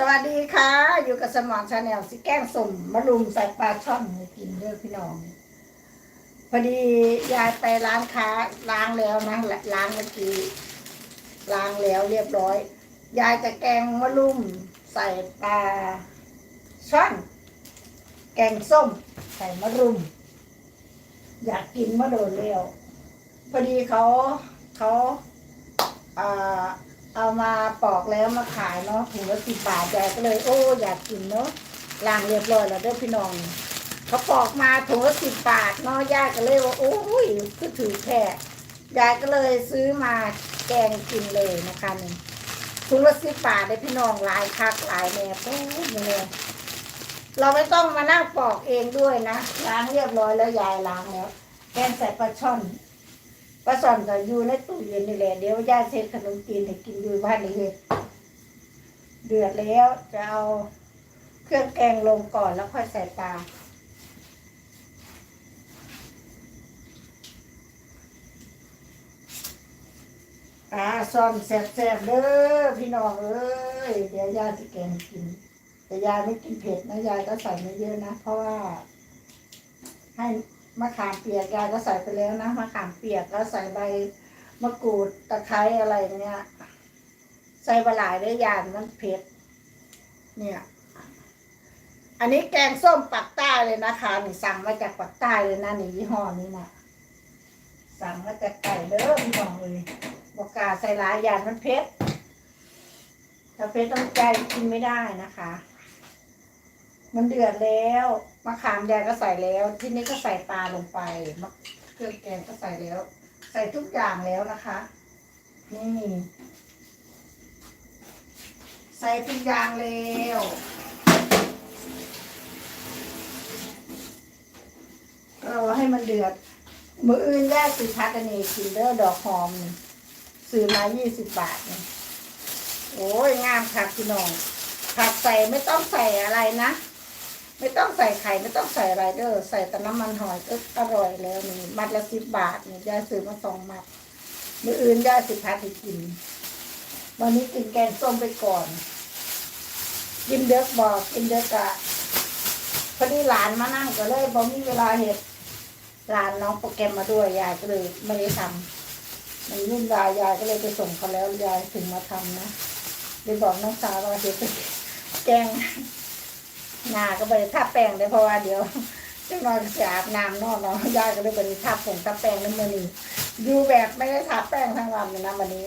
สวัสดีค่ะ อยู่กับสมองชาแนลสิแก้งสุ่มมะรุมใส่ปลาช่อนให้กินเด้อพี่น้อง พอดียายไปร้านค้าล้างแล้วนะล้างเมื่อกี้ล้างแล้วเรียบร้อย ยายจะแกงมะรุมใส่ปลาช่อน แกงส้ม ใส่มะรุม อยากกินมะโดนเร็วพอดีเขาเขาอ่า เอามาปอกแล้วมาขายเนาะถุงละสิบบาทยายก็เลย โอ้อยากกินเนาะล้างเรียบร้อยแล้วเด้อพี่น้อง เขาปอกมาถุงละสิบบาทเนาะยายก็เลยว่าโอ้ยคือถือแค่ยายก็เลยซื้อมาแกงกินเลยนะคะนี่ถุงละสิบบาทเลยพี่น้องหลายคักหลายแม่โอ้ยเลยเราไม่ต้องมานั่งปอกเองด้วยนะล้างเรียบร้อยแล้วยายล้างแล้วแกงใส่ปลาช่อน ปลาช่อนก็อยู่ในตู้เย็นนี่แหละเดี๋ยวยาเซ็ตขนมจีนให้กินอยู่บ้านนี้เลยเดือดแล้วจะเอาเครื่องแกงลงก่อนแล้วค่อยใส่ปลาอ่าซ่อนแซ่บๆเด้อพี่น้องเอ้ยเดี๋ยวยาจะแกงกิน แต่ยาไม่กินเผ็ดนะยายก็ใส่ไม่เยอะนะ เพราะว่าให้ มะขามเปียกยายก็ใส่ไปแล้วนะมะขามเปียกแล้วใส่ใบมะกรูดตะไคร้อะไรเงี้ย ใส่บะหลได้ยานมันเผ็ดเนี่ย อันนี้แกงส้มปักใต้เลยนะคะนี่สั่งมาจากปักใต้เลยนะนี่ยี่ห้อนี้นะสั่งมาจากไก่เด้อพี่น้องเลยบอกกาใส่หลายยานมันเผ็ดถ้าเผ็ดต้องใจกินไม่ได้นะคะ มันเดือดแล้ว มะขามแดงก็ใส่แล้ว ที่นี้ก็ใส่ปลาลงไปมะเครื่องแกงก็ใส่แล้ว ใส่ทุกอย่างแล้วนะคะ นี่ ใส่ทุกอย่างแล้วเราให้มันเดือด มืออื่นแยกสิพักกันนี่กินเด้อดอกหอม ซื้อมายี่สิบบาทนี่โอ้ยงามค่ะพี่น้องผักใส่ไม่ต้องใส่อะไรนะ ไม่ต้องใส่ไข่ไม่ต้องใส่อะไรเด้อใส่แต่น้ำมันหอยก็อร่อยแล้วนี่มัดละสิบบาทนี่ยายซื้อมาสองมัดมืออื่นยายสิพัดไปกิน วันนี้กินแกงส้มไปก่อน กินเด็กบอกกินเด็กอะพอดีหลานมานั่งก็เลยบอมีเวลาเห็ดหลานน้องโปรแกรมมาด้วยยายก็เลยไม่ได้ทำมันยุ่งยายยายก็เลยไปส่งเขาแล้วยายถึงมาทำนะเลยบอกน้องสาวว่าเดี๋ยวไปแกง หน้าก็ไปทับแป้งเลยเพราะว่าเดี๋ยวจ้าน้อยก็จะอาบน้ำนอนนาะยายก็เลยไปทับผงทับแป้งน้ำมันนี่อยู่แบบไม่ได้ทับแป้งทั้งวันเลยนะวันนี้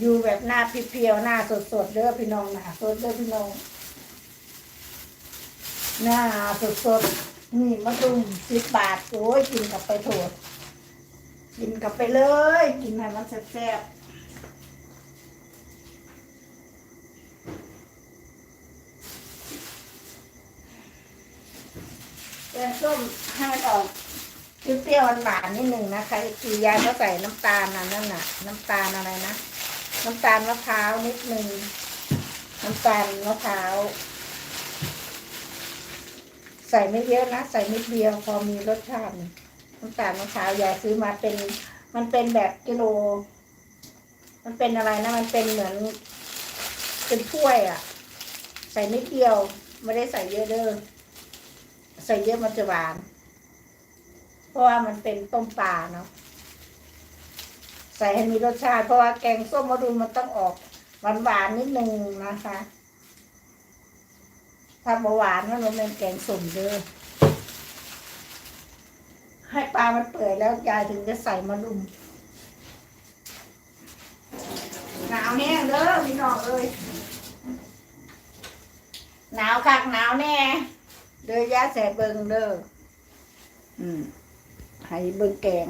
อยู่แบบหน้าเพียวหน้าสดๆเด้อพี่น้องหน้าสดเด้อพี่น้องหน้าสดๆนี่มะดุมสิบบาทโอ้ยกินกลับไปโถดกินกลับไปเลย กินให้มันแซ่บๆ งส้มให้มันออกเปรี้ยวหวานนิดหนึ่งนะคะคือยายก็ใส่น้ำตาลนะนั่นน่ะ น้ำตาลอะไรนะ น้ำตาลมะพร้าวนิดหนึ่งน้ำตาลมะพร้าวใส่ไม่เยอะนะ ใส่นิดเดียวพอมีรสชาติน้ำตาลมะพร้าวยายซื้อมาเป็น มันเป็นแบบกิโล มันเป็นอะไรนะ มันเป็นเหมือนเป็นถ้วยอะ ใส่นิดเดียว ไม่ได้ใส่เยอะเด้อ ใส่เยอะมันจะหวาน เพราะว่ามันเป็นต้มปลาเนาะใส่ให้มีรสชาติ เพราะว่าแกงส้มมะรุมมันต้องออกหวานหวานนิดนึงนะคะ ถ้าเบาหวานมันเป็นแกงส้มเด้อให้ปลามันเปื่อยแล้วยายถึงจะใส่มะรุมหนาวแน่เด้อพี่น้องเอ้ยหนาวคักหนาวแน่ เด้อยาแสเบิงเด้ออืมให้เบิงแกง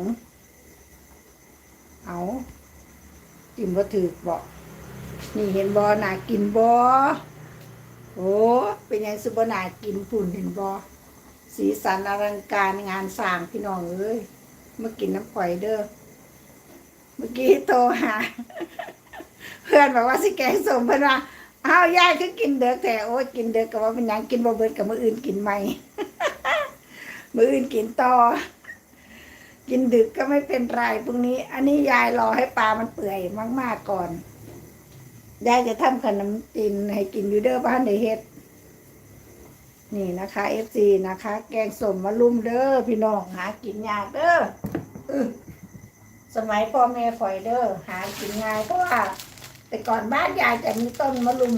เอาจิ้มบ่ถือบอกนี่เห็นบ่น่ากินบ่โอ้เป็นยังสุบนากินปุ่นเห็นบ่สีสันอลังการงานสร้างพี่น้องเอ้ยมากินน้ำข่อยเด้อเมื่อกี้โทรหา เพื่อนบอกว่าสิแกงสมเพื่อนว่า อ้าวยายคือกินเด็กแต่โอ้ยกินเด็กก็ว่าเป็นหยังกินบ่เบิดกับมื้ออื่นกินใหม่ มื้ออื่นกินต่อ กินดึกก็ไม่เป็นไรพรุ่งนี้ อันนี้ยายรอให้ปลามันเปื่อยมากๆก่อนยายจะทำขนมจีนให้กินอยู่เด้อบ้านเดเฮ็ดนี่นะคะ FC นะคะ แกงส้มมะลุมเด้อพี่น้องหากินยากเด้ออื้อสมัยพ่อแม่ฝอยเด้อหากินง่ายเพราะว่า แต่ก่อนบ้านยายจะมีต้นมะลุม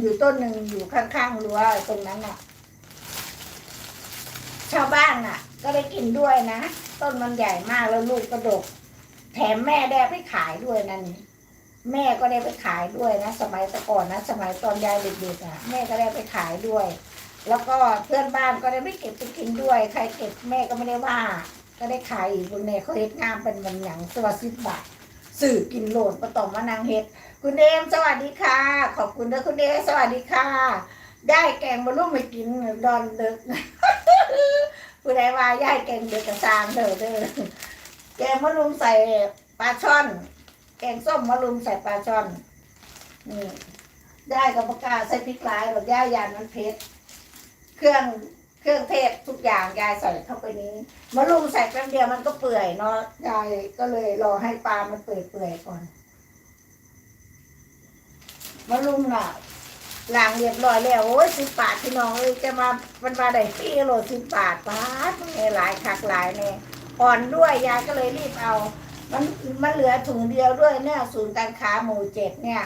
อยู่ต้นหนึ่งอยู่ข้างๆรั้วตรงนั้นน่ะ ชาวบ้านน่ะ ก็ได้กินด้วยนะ ต้นมันใหญ่มากแล้วลูกกระดก แถมแม่ได้ไปขายด้วยนั่นแม่ก็ได้ไปขายด้วยนะ สมัยแต่ก่อนนะ สมัยตอนยายเด็กๆอะ แม่ก็ได้ไปขายด้วย แล้วก็เพื่อนบ้านก็ได้ไปเก็บไปกินด้วย ใครเก็บแม่ก็ไม่ได้ว่า ก็ได้ขายอีกคุณเน่เขาเฮ็ดงามเป็นมันหยังตัวสิบบาทสื่อกินโหลดประตอมมานางเฮ็ด คุณเดมสวัสดีค่ะ ขอบคุณนะคุณเดมสวัสดีค่ะ ได้แกงบะลุ่มไปกินดอนเดึกผู้ใดว่าย่ายแกงเดือกกระซางเด้อเด้อแกงมะลุมใส่ปลาช่อน แกงส้มมะลุมใส่ปลาช่อนนี่ย่ายกับปากกาใส่พริกลายแบบย่ายยานมันเผ็ดเครื่องเครื่องเทศทุกอย่างยายใส่เข้าไปนี้มะลุมใส่แป๊บเดียวมันก็เปื่อยเนาะยายก็เลยรอให้ปลามันเปื่อยๆก่อน มะลุมน่ะล้างเรียบร้อยแล้ว โอ้ยสิบบาทพี่น้องเอ้ยจะมามันมาได้พี่โลสิบบาทบาทมันหลายคักหลายเนี่ยอ่อนด้วยยายก็เลยรีบเอา มันมันเหลือถุงเดียวด้วยเนี่ยศูนย์การค้าหมู่เจ็ดเนี่ย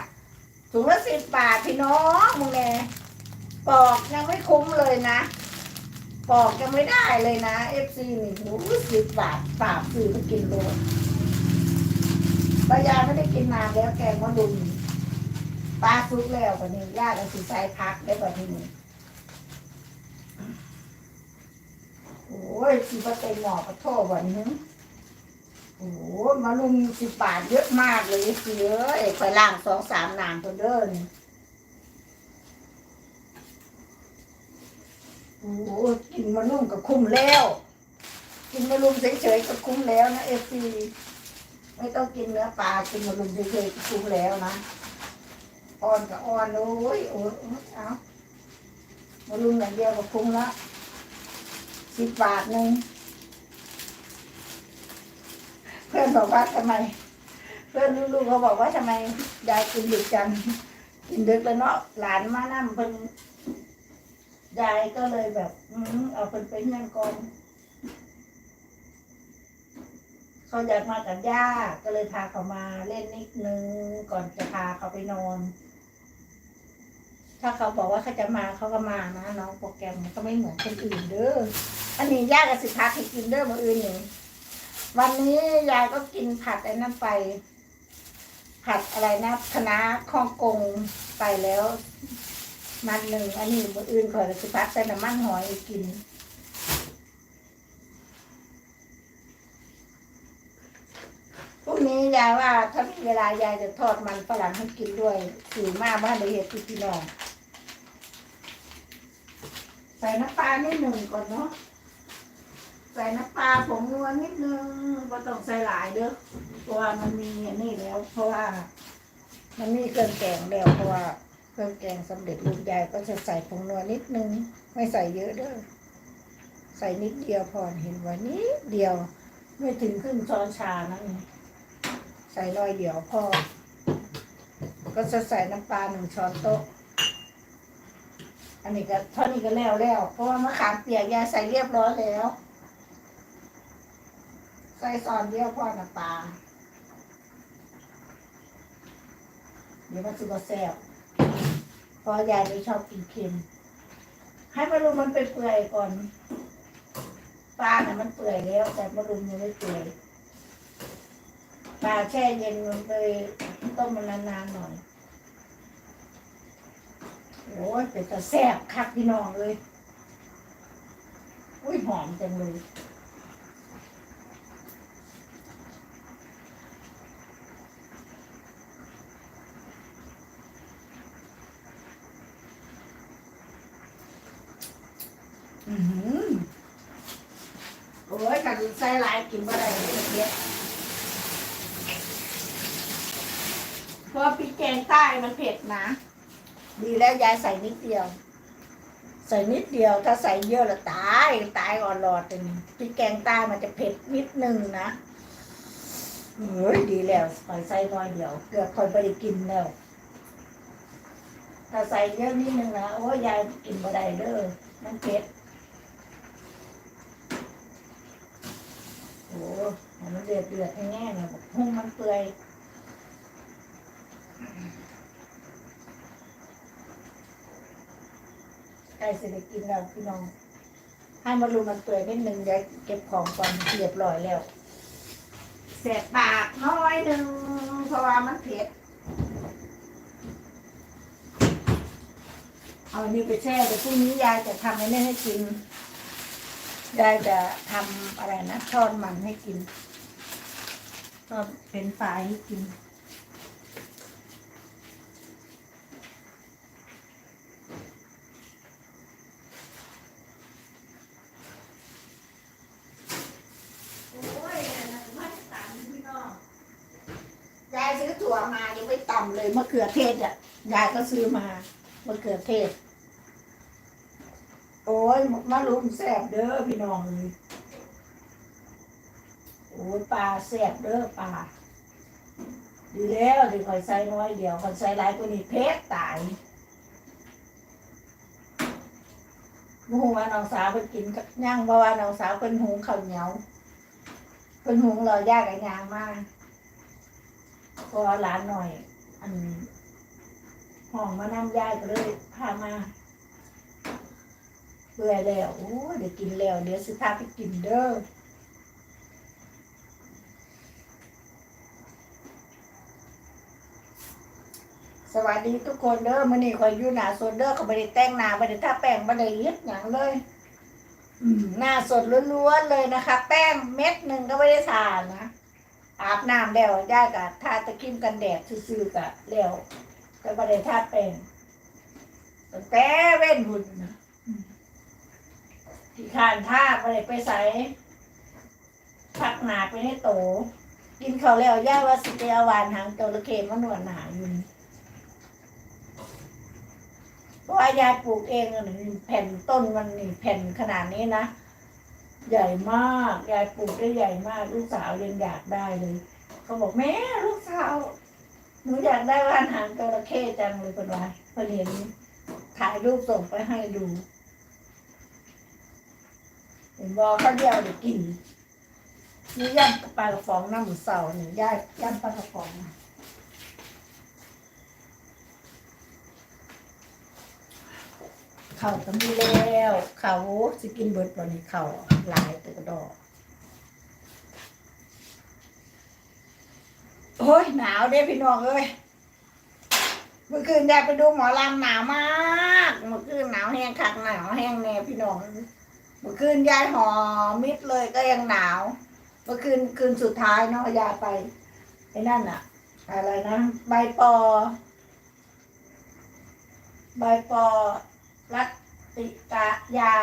ถุงละสิบบาทพี่น้องมึงแน่ปอกยังไม่คุ้มเลยนะ ปอกยังไม่ได้เลยนะเอฟซีนี่หูสิบบาทฝากซื้อมากินเลยปลายาไม่ได้กินนานแล้วแกงมะดุม ปลาซุกแล้วกว่านี้ย่ากับสีใส่พักได้กว่านี้โอ้ยสีปลาเต็มหมอปลาโทษวันนี้โอ้มาลุมสิบบาทเยอะมากเลยเสิเอ้ยไปล่างสองสามนานคนเดินโอ้กินมาลุมก็คุ้มแล้ว กินมาลุมเฉยๆก็คุ้มแล้วนะเอฟซีไม่ต้องกินเนื้อปลากินมาลุมเฉยๆก็คุ้มแล้วนะ อ่อนกับอ่อนโอ้ยโอ้ยเอามาลุมอย่างเดียวก็คุ้มละสิบบาทหนึ่งเพื่อนบอกว่าทำไม เพื่อนลูกๆเขาบอกว่าทำไมยายกินดึกจังกินดึกแล้วเนาะหลานมานั่งเพิ่นยายก็เลยแบบ อืมเอาเพิ่นไปเงินกองเขาอยากมากับย่าก็เลยพาเขามาเล่นนิดนึงก่อนจะพาเขาไปนอน ถ้าเขาบอกว่าเขาจะมาเขาก็มานะน้องโปรแกรมก็ไม่เหมือนคนอื่นเด้ออันนี้ยากกับสิพักให้กินเด้อมาอื่นหนึ่งวันนี้ยายก็กินผัดไอ้นั่นไป ผัดอะไรนะคณะน้าข้องกงไปแล้ว มันหนึ่งอันนี้มืออื่นขอยสิพัดใส่น้ำมันหอยกินพรุ่งนี้ยายว่าถ้ามีเวลายายจะทอดมันฝรั่งให้กินด้วยถือมากบ้านเดียเห็ดพี่น้อง ส่น้ำปลานิดหนึ่งก่อนเนาะ ใส่น้ำปลาผงนัวนิดนึงก็ต้องใส่หลายเด้อ เพราะว่ามันมีอันนี้แล้ว เพราะว่า มันมีเครื่องแกงแล้วเพราะว่าเครื่องแกงสำเร็จรูปใหญ่ก็จะใส่ผงนัวนิดนึง ไม่ใส่เยอะเด้อ ใส่นิดเดียวพอเห็นว่านิดเดียว ไม่ถึงครึ่งช้อนชานั่นใส่น้อยเดียวพอ ก็จะใส่น้ำปลาหนึ่งช้อนโต๊ะ อันนี้ก็เท่านี้ก็แล้วแล้วเพราะว่ามะขามเปียกยายใส่เรียบร้อยแล้ว ใส่ซอนเดียวพอน้ำปลาเดี๋ยวมันจะมาแซ่บเพราะยายไม่ชอบกินเค็มให้มะรุมมันไปเปื่อยก่อนปลาเนี่ยมันเปื่อยแล้ว แต่มะรุมยังไม่เปื่อยปลาแช่เย็นมันเลยต้มมันนานๆหน่อย โอ้ยเป็นตะแซ่บคักพี่น้องเลยอุ้ยหอมจังเลยอือหือโอ้ยกันใส่ลายกินบ่ได้เลยเพี้ยเพราะพริกแกงใต้มันเผ็ดนะ ดีแล้วยายใส่นิดเดียว ใส่นิดเดียวถ้าใส่เยอะละตายตายอ่อนหลอดเป็นพริกแกงใต้มันจะเผ็ดนิดนึงนะเฮ้ยดีแล้วคอยใส่น้อยเดียวเกือบคอยไปกินแล้วถ้าใส่เยอะนิดนึงนะโอ้ยายกินบ่ได้เด้อมันเผ็ดโอ้ให้มันเดือดเดือดแน่นะบอกหุ้งมันเปื่อยใก ล้สิได้กินแล้วพี่น้อง ให้มารูมันเปื่อยนิดนึงยายเก็บของก่อนเรียบร้อยแล้วเสร็จปากน้อยหนึ่งเพราะว่ามันเผ็ดเอาอันนี้ไปแช่เดี๋ยวพรุ่งนี้ยายจะทำให้แม่ให้กินยายจะทำอะไรนะทอดมันให้กินทอดเป็นปลายให้กิน โอ้ยไม่ต่ำพี่น้องยายซื้อถั่วมายังไม่ต่ำเลยมะเขือเทศอะยายก็ซื้อมามะเขือเทศ โอ้ยมะรุมแซ่บเด้อพี่น้องเลยโอ้ยปลาแซ่บเด้อปลาดีแล้วดีคอยใส่น้อยเดียวคอยใส่หลายกว่านี้เพชรตายมูว่าน้องสาวไปกินกับย่างเพราะว่าน้องสาวเป็นหุงข้าวเหนียวเป็นหุงเรายากกับยางมากพราะว่าหลานหน่อย อันห้องมานั่งยายก็เลยพามาเบื่อแล้วโอ้ยเดี๋ยวกินแล้ว เดี๋ยวสิพาไปกินเด้อสวัสดีทุกคนเด้อมื้อนี้คอยอยู่หน้าสดเด้อเขาไม่ได้แต่งหน้าไม่ได้ทาแป้งไม่ได้ยึดหยังเลยอืมหน้าสดล้วนๆเลยนะคะ แป้งเม็ดหนึ่งก็ไม่ได้ทานะ อาบน้ำแล้วย่ายกับทาตะคริมกันแดดซื่อๆกะแล้วก็ไม่ได้ทาแป้งตั้งแต่เว้นหุ่นที่ขานท่าไปไปใส่พักหนาไปให้โต กินเขาแล้วย่าว่าสิเตียวานหางจระเข้มันหนวดหนาอยู่เพราะว่ายายปลูกเองอะนี่แผ่นต้นมันนี่แผ่นขนาดนี้นะ ใหญ่มากยายปลูกได้ใหญ่มากลูกสาวยังอยากได้เลยเขาบอกแม่ลูกสาวหนูอยากได้ว่านหางจระเข้จังเลยเป็นไรพอเห็นถ่ายรูปส่งไปให้ดูเห็นบอกเขาเดียวเดี๋ยวกินนี่ย่ำปลากระป๋องน้ำหมูเสาเนี่ยย่าย่ำปลากระป๋องเข่าก็มีแล้วเข่าสิกินเบิดวันนี้เข่าหลายตัวดอกโอ้ยหนาวเด้พี่น้องเอ้ยเมื่อคืนยายไปดูหมอลำหนาวมากเมื่อคืนหนาวแห้งคักหนาวแห้งแน่พี่น้องเมื่อคืนยายหอมิดเลยก็ยังหนาว เมื่อคืนคืนสุดท้ายเนาะยาไปไอ้นั่นอะอะไรนะใบปอใบปอ รัตติกายา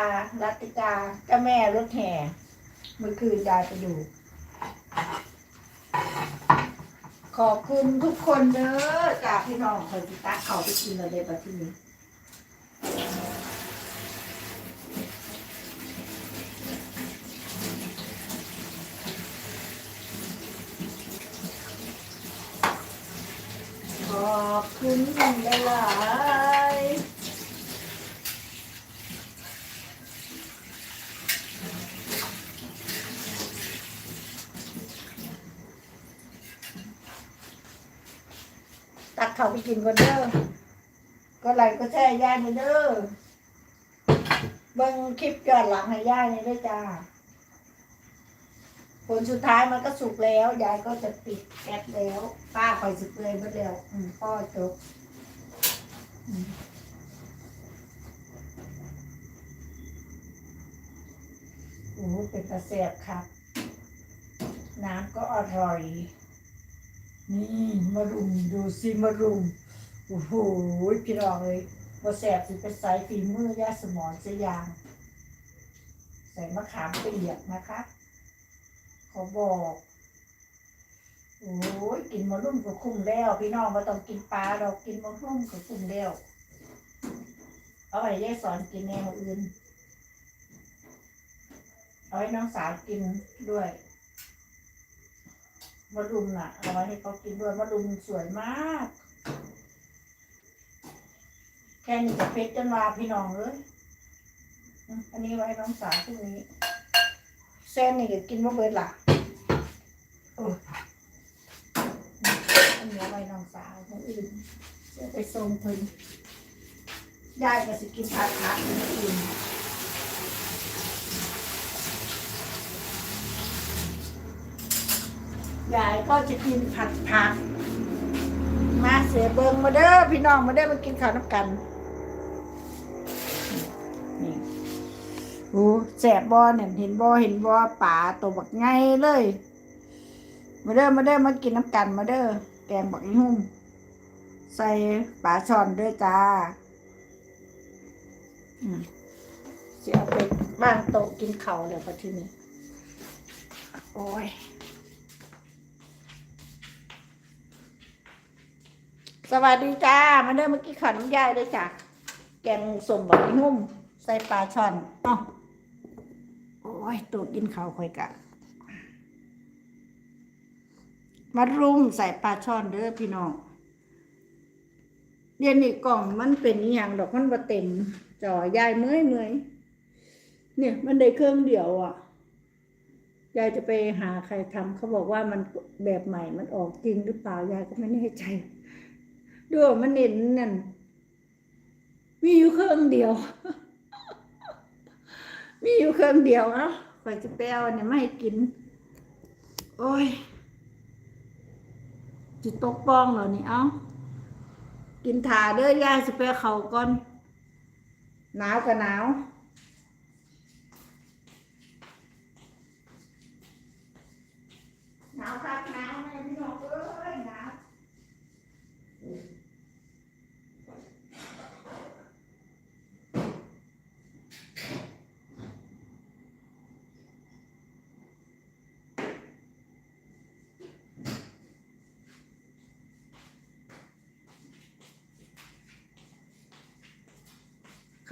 รัตติกาเจ้าแม่รถแห่เมื่อคืนยายไปดู ขอบคุณทุกคนเด้อจากพี่น้องคอยติตาเขาไปกินเลยเดี๋ยวที่นี้ขอบคุณหลายๆตั กินกันเด้อก็ไหลก็แช่ย่านี่เด้อเบิ่งคลิปย้อนหลังให้ย่านี่ด้วยจ้า ผลสุดท้ายมันก็สุกแล้วยายก็จะปิดแก๊สแล้วป้าคอยสิเลือยมดแล้วอืมพ่อจบโอ้เป็นตะแสบครับ น้ำก็อร่อย นี่มารุมดูสิมารุมโอ้โหพี่นองเลยมาแสบสิเป็นสายฝีมือย่าสมอนสยาง ใส่มะขามเปียกนะคะขอบอกโอ้ยกินมะรุ่มก็คุ้มแล้วพี่น้องมาต้องกินปลาเรากินมะรุ่มก็คุ้มแล้วเอาไว้ยายสอนกินแนวอื่นเอาให้น้องสาวกินด้วย มะรุมน่ะ เอาไว้ให้เขากินด้วยมะรุมสวยมาก แค่นี้จะเพชรจนวาพี่น้องเลยอันนี้ไว้น้องสาวพรุ่งนี้เส้นนี่ก็กินว่าเบิดล่ะอันนี้ไว้น้องสาวคนอื่นเดี๋ยวไปส่งเพิ่นยายก็สิกินผัดผักคนอื่น ยายก็จะกินผัดผัก มาเสียเบิงมาเด้อพี่น้องมาเด้อมากินข้าวน้ำกันนี่โอ้แสบบอเนี่ยเห็นบอเห็นบอป่าตัวบักไงเลย มาเด้อมาเด้อมากินน้ำกันมาเด้อแกงบักอีหุ่มใส่ปลาช่อนด้อจ้าอืมเสียไปบ้านโต๊ะกินข้าวเลยพอที่นี่โอ้ย สวัสดีจ้า มาเด้อเมื่อกี้ขอน้ำยายด้วยจ้ะ แกงสมบักหุ่ม ใส่ปลาช่อนอ้าโอ้ยตัวกินข้าวค่อยกะมัดรุมใส่ปลาช่อนเด้อพี่น้องเดี๋ยวนี้กล่องมันเป็นอย่างดอกมันบ่เต็มจอยายเมื่อยเมื่อยเนี่ยมันได้เครื่องเดียวอะยายจะไปหาใครทำเขาบอกว่ามันแบบใหม่มันออกจริงหรือเปล่ายายก็ไม่แน่ใจ ดูมันเน้นนั่น มีอยู่เครื่องเดียว มีอยู่เครื่องเดียวเนาะข่อยจะไปเอาเนี่ยไม่ให้กิน โอ้ยจิตกป้องเหรอนี่เอากินถาเด้อยายจะไปเอาเขาก่อน หนาวกับหนาวหนาวครับนาวแม่พี่น้องเอ้ยหนาว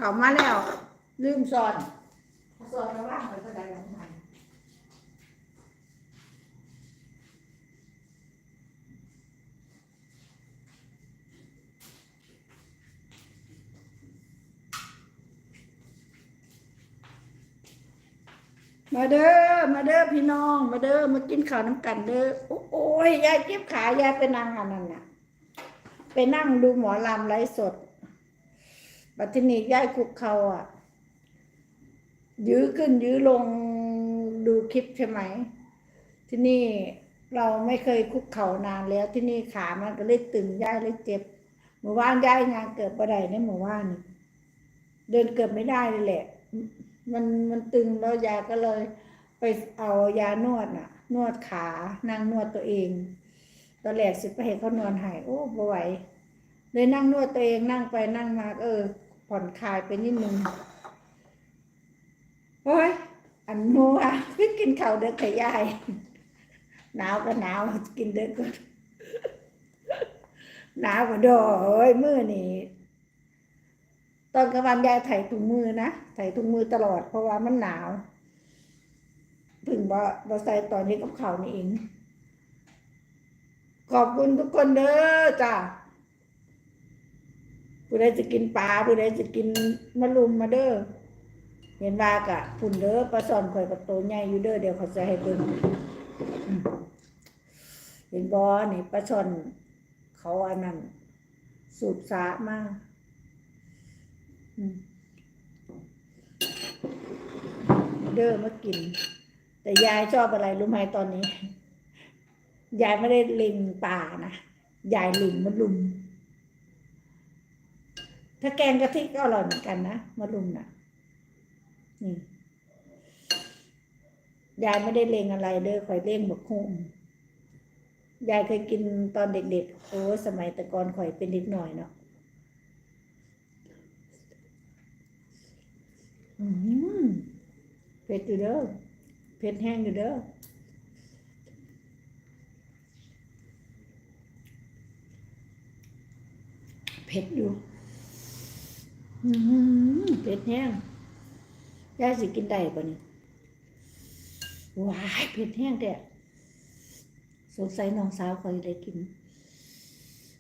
เขามาแล้ว ลืมสอนสอนระว่างไปก็ได้ยังไงมาเด้อ มาเด้อพี่น้อง มาเด้อ มากินข้าวน้ำกันเด้อโอ้โอ้ยยายเก็บขายายไปนั่งอันนั้นน่ะ ไปนั่งดูหมอลำไลฟ์สด บัดทีนี้ย้ายคุกเขาอะ ยื้อขึ้นยื้อลงดูคลิปใช่ไหม ที่นี่เราไม่เคยคุกเข่านานแล้วที่นี่ขามันก็เลยตึงย้ายเลยเจ็บเมื่อวานย้ายงานเกิดประไดเนี่ยเมื่อวานเดินเกือบไม่ได้เลยแหละ มันมันตึงแล้วยาก็เลยไปเอายานวดน่ะ นวดขานั่งนวดตัวเองตอนแรกสิไปเห็นเขานอนหายโอ้บ่ไหวเลยนั่งนวดตัวเองนั่งไปนั่งมาเออ ผ่อนคลายไปนิดนึงโอ้ย อันนัวคือกินข้าวเด็กขยายหนาวก็หนาวกินเด็กก็หนาวก็ดอเอ้ยมือนี่ตอนกลางวันยายใส่ถุงมือนะใส่ถุงมือตลอดเพราะว่ามันหนาวถึงบ่บ่ใส่ตอนนี้กับเขาวนี่เองขอบคุณทุกคนเด้อจ้า ผู้ใดจะกินปลาผู้ใดจะกินมะลุมมาเด้อเห็นว่ากะพุ่นเด้อปลาซ่อนข่อยกับโตใหญ่อยู่เด้อเดี๋ยวเขาจะให้เบิ่งเห็นบ่นี่ปลาช่อนเขาอันนั้นสูบสามาอืมเด้อมากิน แต่ยายชอบอะไรรู้ไหมตอนนี้ ยายไม่ได้เล็งป่านะ ยายเล็งมะลุม ถ้าแกงกะทิก็อร่อยเหมือนกันนะมะรุมนะนี่ยายไม่ได้เลงอะไรเด้อคอยเล่งบักฮุ่มยายเคยกินตอนเด็กๆ โอ้สมัยแต่ก่อนข่อยเป็นเด็กหน่อยเนาะอืมเผ็ดอยู่เด้อเผ็ดแห้งอยู่เด้อเผ็ดอยู่ เผ็ดแห้งยายสิกินได้ปะนี่ว้ายเผ็ดแห้งแต่สงสัยน้องสาวคอยได้กิน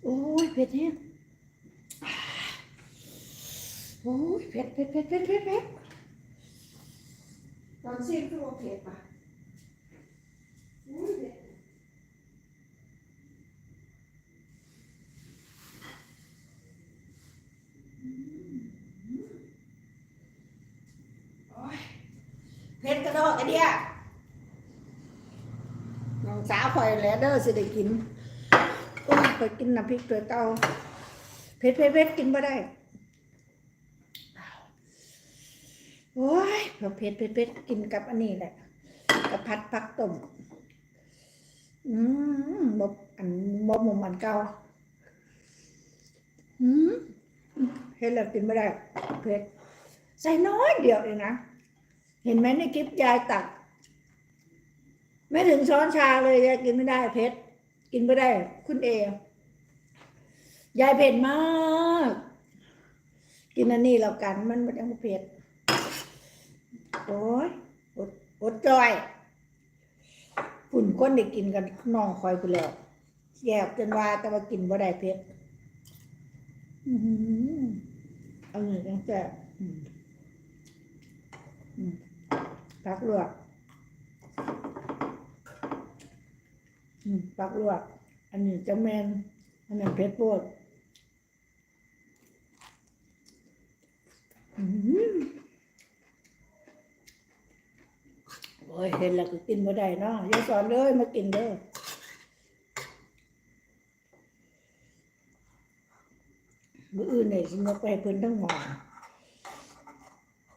โอ้ยเผ็ดแห้งโอ้ยเผ็ดเผ็ดเผ็ดเผ็ดเผ็ดเผ็ดตอนซีมคือว่าเผ็ดปะโอ้ยเผ็ด เผ็ดกระโดดกระเดียน้องสาวคอยแลเด้อสิได้กินโอ้ยคอยกินน้ำพริกตัวเก่าเผ็ดเผ็ดเผ็ดกินไม่ได้โอ้ยเผ็ดเผ็ดเผ็ดเผ็ดกินกับอันนี้แหละกับผัดผักต้มอืมบอันบหมุมอันเก่าอืมเห็นแล้วกินไม่ได้เผ็ดใส่น้อยเดียวเองนะ เห็นไหมในคลิปยายตัก ไม่ถึงช้อนชาเลยยายกินไม่ได้เผ็ดกินไม่ได้ คุณเอยายเผ็ดมาก กินอันนี้แล้วกัน มันไม่ต้องเผ็ดโอ้ยอดอดจอยฝุ่นก้นได้กินกันน้องคอยไปแล้วแยบจนว่าแต่ว่ากินบ่ได้เผ็ดอื้อหือเอาหนึ่งจังแซ่อืม ปักลวกอืมปักลวก อันนี้จะแมนอันนั้นเผ็ดโปวดโอ้ยเห็นแล้วก็กินบ่ได้เนาะยายสอนเลยมากินเด้อมืออื่นเนี่ยสิมาไปเพิ่นทั้งหมอ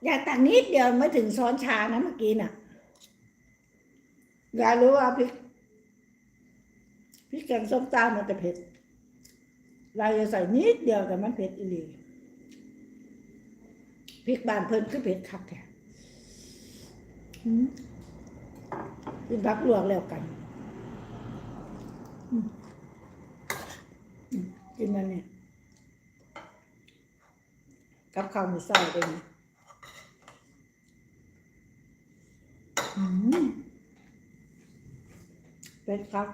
อย่ากตักนิดเดียวไม่ถึงช้อนชานะเมื่อกี้น่ะยายรู้ว่าพริกพริกแกงส้มตำมันจะเผ็ดยาจะใส่นิดเดียวแต่มันเผ็ดอีหลีพริกบานเพิ่นคือเผ็ดคักแท้อืมกินพักลวกแล้วกันกินมันเนี่ยกับข้าวหมูสับเองอืม เป็นครับ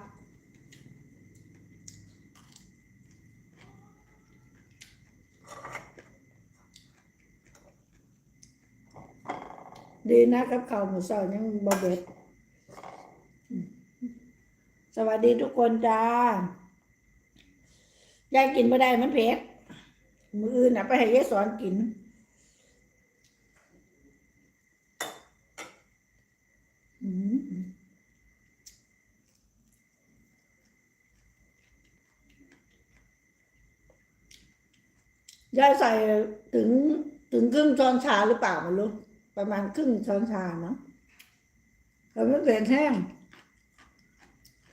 ดีนะกับข้าวหมูสับยังบ่เบ็ดสวัสดีทุกคนจ้ายายกินไม่ได้มันเผ็ดมืออื่นน่ะไปให้ยายสอนกิน อืม ยายใส่ถึงถึงครึ่งช้อนชาหรือเปล่าไม่รู้ประมาณครึ่งช้อนชาเนาะแต่ไม่เผ็ดแห้ง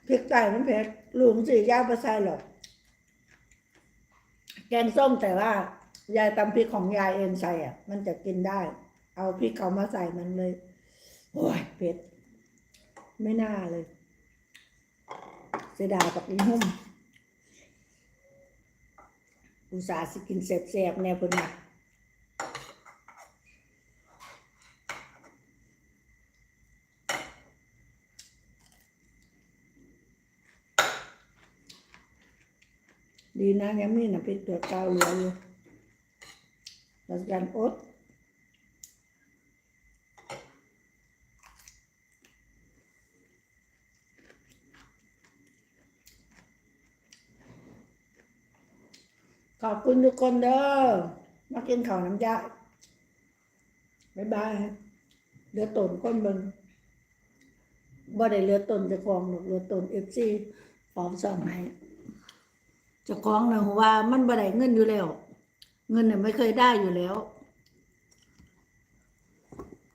พริกไก่มันเผ็ดลุงสิยาประใส่หรอกแกงส้มแต่ว่ายายตำพริกของยายเองใส่อะ มันจะกินได้ เอาพริกเขามาใส่มันเลยโอ้ยเผ็ดไม่น่าเลยเสียดายกับอีหุ่ม อุตส่าห์สิกินแสบๆแน่พุ่นนะดีนะยังมีน้ำพริกตัวเก่าเหลืออยู่แล้วกันอด ข อบคุณทุกคนเด้อ มากินข้าวน้ำยาบ๊ายบายเรือตนคนเบิงบ่ได้เรือตนจะคลองหรอกเรือตนเอฟซีพร้อมสองให้จะคลองนะว่ามันบ่ได้เงินอยู่แล้ว เงินเนี่ยไม่เคยได้อยู่แล้ว